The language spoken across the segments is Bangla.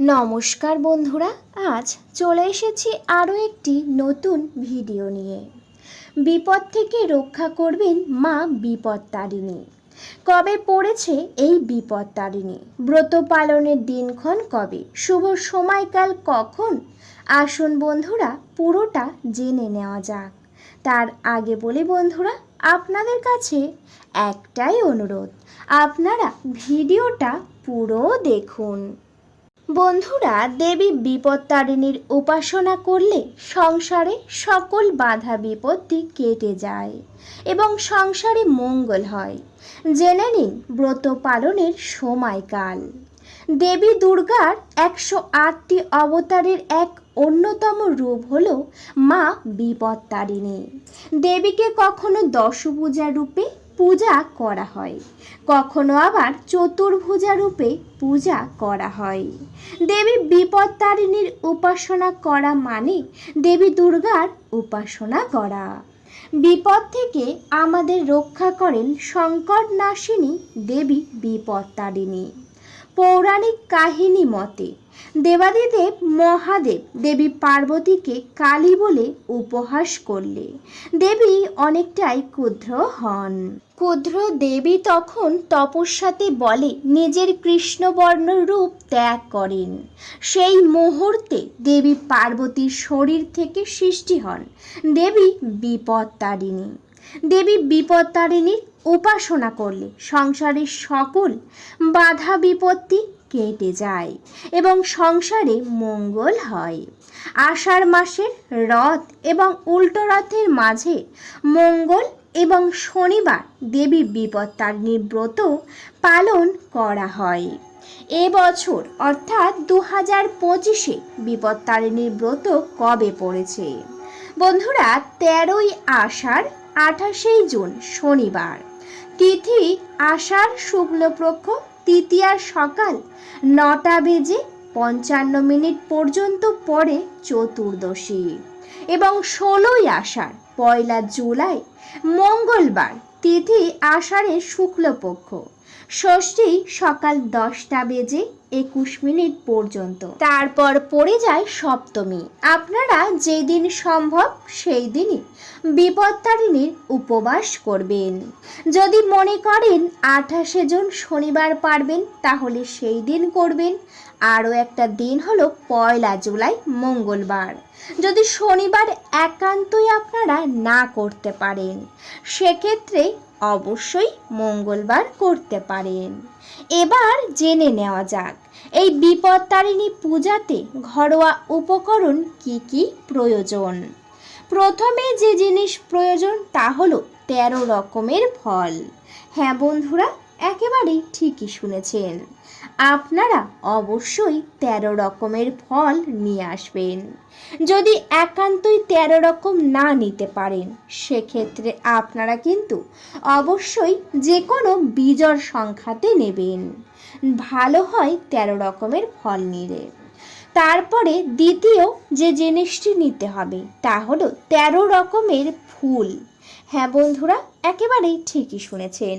নমস্কার বন্ধুরা, আজ চলে এসেছি আরও একটি নতুন ভিডিও নিয়ে। বিপদ থেকে রক্ষা করবেন মা বিপদ তারিণী। কবে পড়েছে এই বিপদ তারিণী? ব্রত পালনের দিনক্ষণ কবে? শুভ সময়কাল কখন? আসুন বন্ধুরা, পুরোটা জেনে নেওয়া যাক। তার আগে বলি বন্ধুরা, আপনাদের কাছে একটাই অনুরোধ, আপনারা ভিডিওটা পুরো দেখুন। বন্ধুরা, দেবী বিপত্তারিণীর উপাসনা করলে সংসারে সকল বাধা বিপত্তি কেটে যায় এবং সংসারে মঙ্গল হয়। জেনে নিন ব্রত পালনের সময়কাল। দেবী দুর্গার একশো আটটি অবতারের এক অন্যতম রূপ হল মা বিপত্তারিণী। দেবীকে কখনো দশভূজা রূপে পূজা করা হয়। কখনো আবার চতুর্ভুজা রূপে পূজা করা হয়। দেবী বিপত্তারিণীর উপাসনা করা মানে দেবী দুর্গার উপাসনা করা। বিপদ থেকে আমাদের রক্ষা করেন সংকট নাশিনী দেবী বিপত্তারিণী। পৌরাণিক কাহিনী মতে দেবাদিদেব মহাদেব দেবী পার্বতীকে কালী বলে উপহাস করলে। দেবী অনেকটাই ক্ষুদ্র হন। ক্ষুদ্র দেবী তখন তপস্যাতে বলে, নিজের কৃষ্ণবর্ণ রূপ ত্যাগ করেন। সেই মুহূর্তে দেবী পার্বতীর শরীর থেকে সৃষ্টি হন। দেবী বিপত্তারিণী। দেবী বিপত্তারিণীর উপাসনা করলে সংসারের সকল বাধা বিপত্তি কেটে যায় এবং সংসারে মঙ্গল হয়। আষাঢ় মাসের রথ এবং উল্টো রথের মাঝে মঙ্গল এবং শনিবার দেবী বিপত্তারিণীর ব্রত পালন করা হয়। এবছর অর্থাৎ দু হাজার পঁচিশে বিপত্তারিণীর ব্রত কবে পড়েছে? বন্ধুরা, তেরোই আষাঢ়, আঠাশেই জুন, শনিবার। তিথি আষাঢ় শুক্লপক্ষ তৃতীয়ার সকাল নটা বেজে পঞ্চান্ন মিনিট পর্যন্ত পরে চতুর্দশী। এবং ষোলোই আষাঢ়, পয়লা জুলাই, মঙ্গলবার, তিথি আষাঢ়ের শুক্লপক্ষ। ষষ্ঠী সকাল দশটা বেজে একুশ মিনিট পর্যন্ত। তারপর পড়ে যায় সপ্তমী। আপনারা যেদিন সম্ভব সেই দিনই বিপত্তারিণীর উপবাস করবেন। যদি মনে করেন আঠাশে জুন শনিবার পারবেন, তাহলে সেই দিন করবেন। আরও একটা দিন হলো পয়লা জুলাই, মঙ্গলবার। যদি শনিবার একান্তই আপনারা না করতে পারেন, সেক্ষেত্রে অবশ্যই মঙ্গলবার করতে পারেন। এবার জেনে নেওয়া যাক, এই বিপত্তারিণী পূজাতে ঘরোয়া উপকরণ কি কি প্রয়োজন? প্রথমে যে জিনিস প্রয়োজন তা হলো তেরো রকমের ফল। হ্যাঁ বন্ধুরা, একেবারেই ঠিকই শুনেছেন। আপনারা অবশ্যই তেরো রকমের ফল নিয়ে আসবেন। যদি একান্তই তেরো রকম না নিতে পারেন, সেক্ষেত্রে আপনারা কিন্তু অবশ্যই যে কোনো বিজর সংখ্যাতে নেবেন। ভালো হয় তেরো রকমের ফল নিলে। তারপরে দ্বিতীয় যে জিনিসটি নিতে হবে, তা হলো তেরো রকমের ফুল। হ্যাঁ বন্ধুরা একেবারেই ঠিকই শুনেছেন।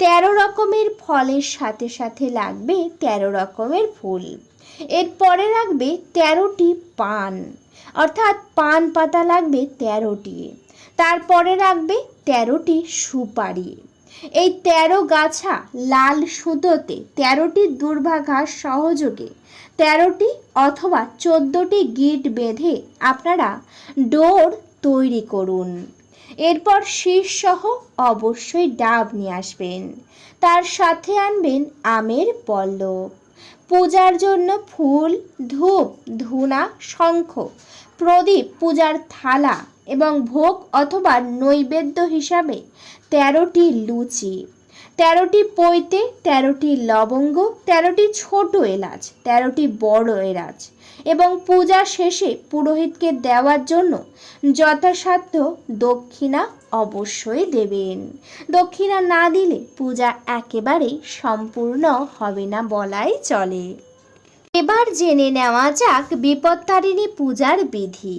তেরো রকমের ফলের সাথে সাথে লাগবে তেরো রকমের ফুল। এরপরে রাখবে তেরোটি পান। অর্থাৎ পান পাতা লাগবে তেরোটি। তারপরে রাখবে তেরোটি সুপারি। এই তেরো গাছা লাল সুতোতে তেরোটি দুর্ভাঘাস সহযোগে তেরোটি অথবা চোদ্দোটি গিট বেঁধে আপনারা ডোর তৈরি করুন। এরপর শীর্ষসহ অবশ্যই ডাব নিয়ে আসবেন। তার সাথে আনবেন আমের পল্লব। পূজার জন্য ফুল, ধূপ, ধুনা, শঙ্খ, প্রদীপ, পূজার থালা এবং ভোগ অথবা নৈবেদ্য হিসাবে তেরোটি লুচি, তেরোটি পৈতে, তেরোটি লবঙ্গ, তেরোটি ছোট এলাচ, তেরোটি বড় এলাচ এবং পূজা শেষে পুরোহিতকে দেওয়ার জন্য যথাসাধ্য দক্ষিণা অবশ্যই দেবেন। দক্ষিণা না দিলে পূজা একেবারেই সম্পূর্ণ হবে না বলাই চলে। এবার জেনে নেওয়া যাক বিপত্তারিণী পূজার বিধি।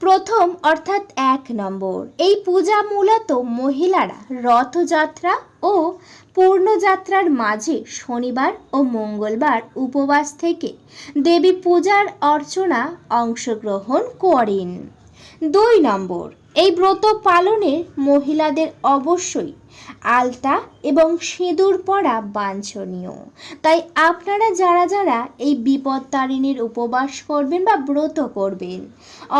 প্রথম অর্থাৎ এক নম্বর। এই পূজা মূলত মহিলারা রথযাত্রা ও পূর্ণযাত্রার মাঝে শনিবার ও মঙ্গলবার উপবাস থেকে দেবী পূজার অর্চনা অংশগ্রহণ করেন। দুই নম্বর, এই ব্রত পালনে মহিলাদের অবশ্যই আলতা এবং সিঁদুর পরা বাঞ্ছনীয়। তাই আপনারা যারা যারা এই বিপত্তারিণীর উপবাস করবেন বা ব্রত করবেন,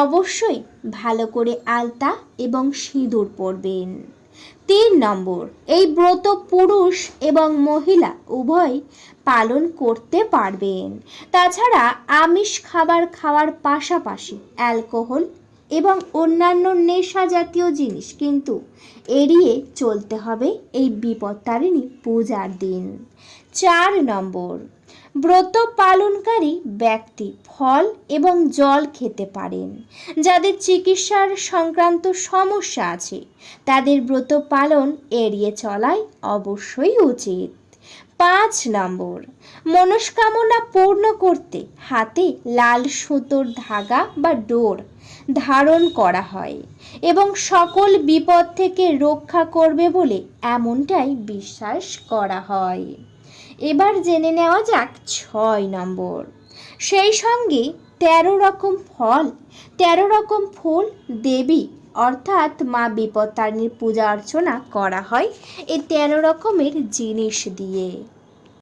অবশ্যই ভালো করে আলতা এবং সিঁদুর পরবেন। তিন নম্বর, এই ব্রত পুরুষ এবং মহিলা উভয় পালন করতে পারবেন। তাছাড়া আমিষ খাবার খাওয়ার পাশাপাশি অ্যালকোহল এবং অন্যান্য নেশা জাতীয় জিনিস, কিন্তু এড়িয়ে চলতে হবে এই বিপত্তারিণী পূজার দিন। চার নম্বর, ব্রত পালনকারী ব্যক্তি ফল এবং জল খেতে পারেন। যাদের চিকিৎসার সংক্রান্ত সমস্যা আছে, তাদের ব্রত পালন এড়িয়ে চলাই অবশ্যই উচিত। পাঁচ নম্বর। মনস্কামনা পূর্ণ করতে হাতে লাল সুতোর ধাগা বা ডোর ধারণ করা হয় এবং সকল বিপদ থেকে রক্ষা করবে বলে এমনটাই বিশ্বাস করা হয়। এবার জেনে নেওয়া যাক ছয় নম্বর। সেই সঙ্গে তেরো রকম ফল, তেরো রকম ফুল দেবী অর্থাৎ মা বিপত্তারিণীর পূজা অর্চনা করা হয় এই তেরো রকমের জিনিস দিয়ে।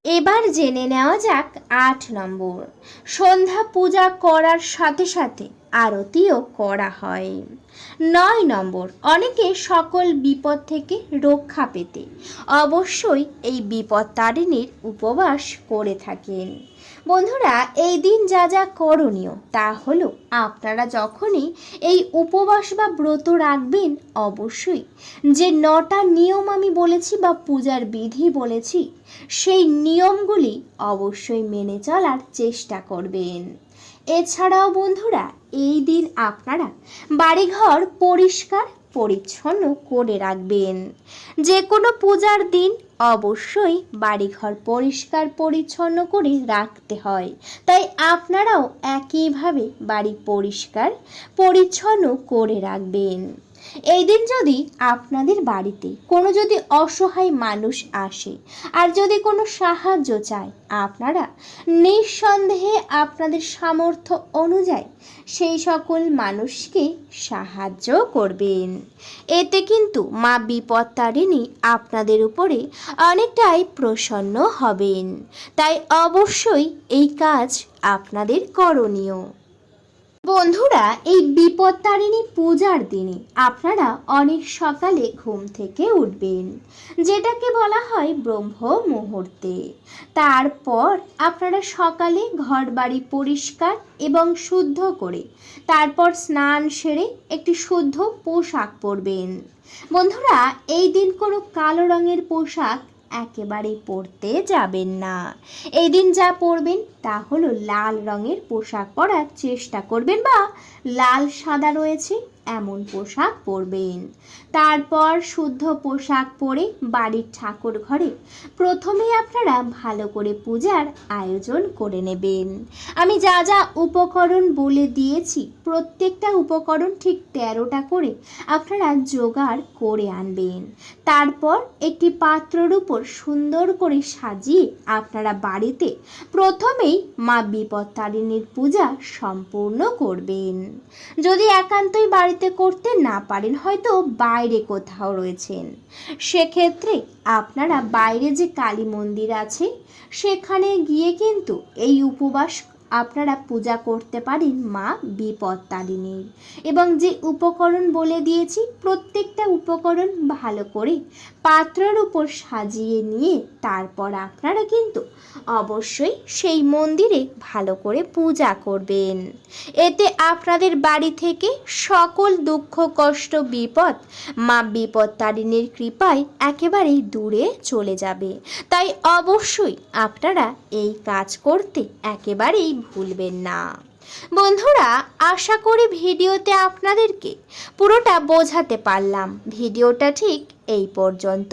এবার জেনে নেওয়া যাক আট নম্বর। সন্ধ্যা পূজা করার সাথে সাথে আরতিও করা হয়। নয় নম্বর, অনেকে সকল বিপদ থেকে রক্ষা পেতে অবশ্যই এই বিপদ তারিণীর উপবাস করে থাকেন। বন্ধুরা, এই দিন যা যা করণীয়, তা হলো আপনারা যখনই এই উপবাস বা ব্রত রাখবেন, অবশ্যই যে নটা নিয়ম আমি বলেছি বা পূজার বিধি বলেছি, সেই নিয়মগুলি অবশ্যই মেনে চলার চেষ্টা করবেন। এছাড়াও বন্ধুরা, এই দিন আপনারা বাড়িঘর পরিষ্কার, পরিচ্ছন্ন করে রাখবেন। যে কোনো পূজার দিন অবশ্যই বাড়িঘর পরিষ্কার পরিচ্ছন্ন করে রাখতে হয়। তাই আপনারাও একইভাবে বাড়ি পরিষ্কার পরিচ্ছন্ন করে রাখবেন। এই দিন যদি আপনাদের বাড়িতে কোনো যদি অসহায় মানুষ আসে আর যদি কোনো সাহায্য চায়, আপনারা নিঃসন্দেহে আপনাদের সামর্থ্য অনুযায়ী সেই সকল মানুষকে সাহায্য করবেন। এতে কিন্তু মা বিপত্তারিণী আপনাদের উপরে অনেকটাই প্রসন্ন হবেন। তাই অবশ্যই এই কাজ আপনাদের করণীয়। বন্ধুরা, এই বিপত্তারিণী পূজার দিনে আপনারা অনেক সকালে ঘুম থেকে উঠবেন, যেটাকে বলা হয় ব্রহ্ম মুহূর্তে। তারপর আপনারা সকালে ঘর বাড়ি পরিষ্কার এবং শুদ্ধ করে তারপর স্নান সেরে একটি শুদ্ধ পোশাক পরবেন। বন্ধুরা, এই দিন কোনো কালো রঙের পোশাক একেবারেই পরতে যাবেন না। এই দিন যা পরবেন, তা হলো লাল রঙের পোশাক পরার চেষ্টা করবেন বা লাল সাদা রয়েছে। এমন পোশাক পরবেন। তারপর শুদ্ধ পোশাক পরে বাড়ির ঠাকুর ঘরে প্রথমে আপনারা ভালো করে পূজার আয়োজন করে নেবেন। আমি যা যা উপকরণ বলে দিয়েছি, প্রত্যেকটা উপকরণ ঠিক তেরোটা করে আপনারা জোগাড় করে আনবেন। তারপর একটি পাত্রর উপর সুন্দর করে সাজিয়ে আপনারা বাড়িতে প্রথমেই মা বিপত্তারিণীর পূজা সম্পূর্ণ করবেন। যদি একান্তই বাড়িতে করতে না পারেন হয়তো বাইরে কোথাও রয়েছেন। সেক্ষেত্রে আপনারা বাইরে যে কালী মন্দির আছে, সেখানে গিয়ে কিন্তু এই উপবাস আপনারা পূজা করতে পারেন মা বিপত্তারিণীর। এবং যে উপকরণ বলে দিয়েছি, প্রত্যেকটা উপকরণ ভালো করে পাত্রের উপর সাজিয়ে নিয়ে তারপর আপনারা কিন্তু অবশ্যই সেই মন্দিরে ভালো করে পূজা করবেন। এতে আপনাদের বাড়ি থেকে সকল দুঃখ, কষ্ট, বিপদ মা বিপত্তারিণীর কৃপায় একেবারেই দূরে চলে যাবে। তাই অবশ্যই আপনারা এই কাজ করতে একেবারেই ভুলবেন না। বন্ধুরা আশা করি ভিডিওতে আপনাদেরকে পুরোটা বোঝাতে পারলাম। ভিডিওটা ঠিক এই পর্যন্ত।